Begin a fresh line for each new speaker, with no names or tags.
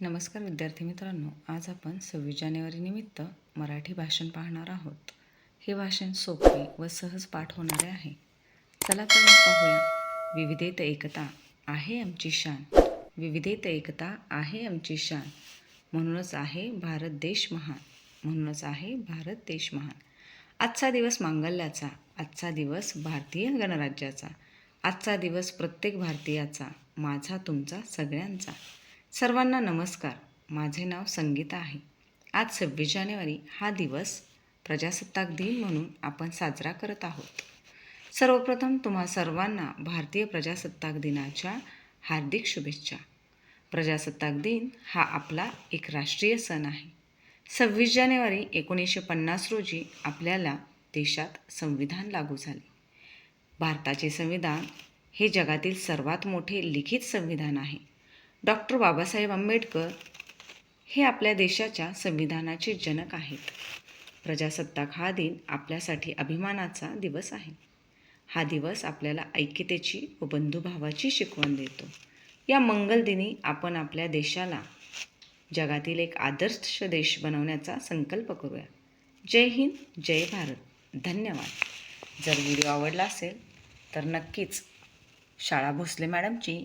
नमस्कार विद्यार्थी मित्रांनो आज आपण सव्वीस जानेवारीनिमित्त मराठी भाषण पाहणार आहोत. हे भाषण सोपे व सहज पाठ होणारे आहे. चला तर पाहूया. विविधेत एकता आहे आमची शान. विविधेत एकता आहे आमची शान. म्हणूनच आहे भारत देश महान. म्हणूनच आहे भारत देश महान. आजचा दिवस मांगल्याचा आजचा दिवस भारतीय गणराज्याचा आजचा दिवस प्रत्येक भारतीयाचा माझा तुमचा सगळ्यांचा. सर्वांना नमस्कार. माझे नाव संगीता आहे. आज सव्वीस जानेवारी हा दिवस प्रजासत्ताक दिन म्हणून आपण साजरा करत आहोत. सर्वप्रथम तुम्हा सर्वांना भारतीय प्रजासत्ताक दिनाच्या हार्दिक शुभेच्छा. प्रजासत्ताक दिन हा आपला एक राष्ट्रीय सण आहे. सव्वीस जानेवारी एकोणीसशे पन्नास रोजी आपल्याला देशात संविधान लागू झाले. भारताचे संविधान हे जगातील सर्वात मोठे लिखित संविधान आहे. डॉक्टर बाबासाहेब आंबेडकर हे आपल्या देशाच्या संविधानाचे जनक आहेत. प्रजासत्ताक हा दिन आपल्यासाठी अभिमानाचा दिवस आहे. हा दिवस आपल्याला ऐक्यतेची व बंधुभावाची शिकवण देतो. या मंगलदिनी आपण आपल्या देशाला जगातील एक आदर्श देश बनवण्याचा संकल्प करूया. जय हिंद जय भारत. धन्यवाद. जर व्हिडिओ आवडला असेल तर नक्कीच शाळा भोसले मॅडमची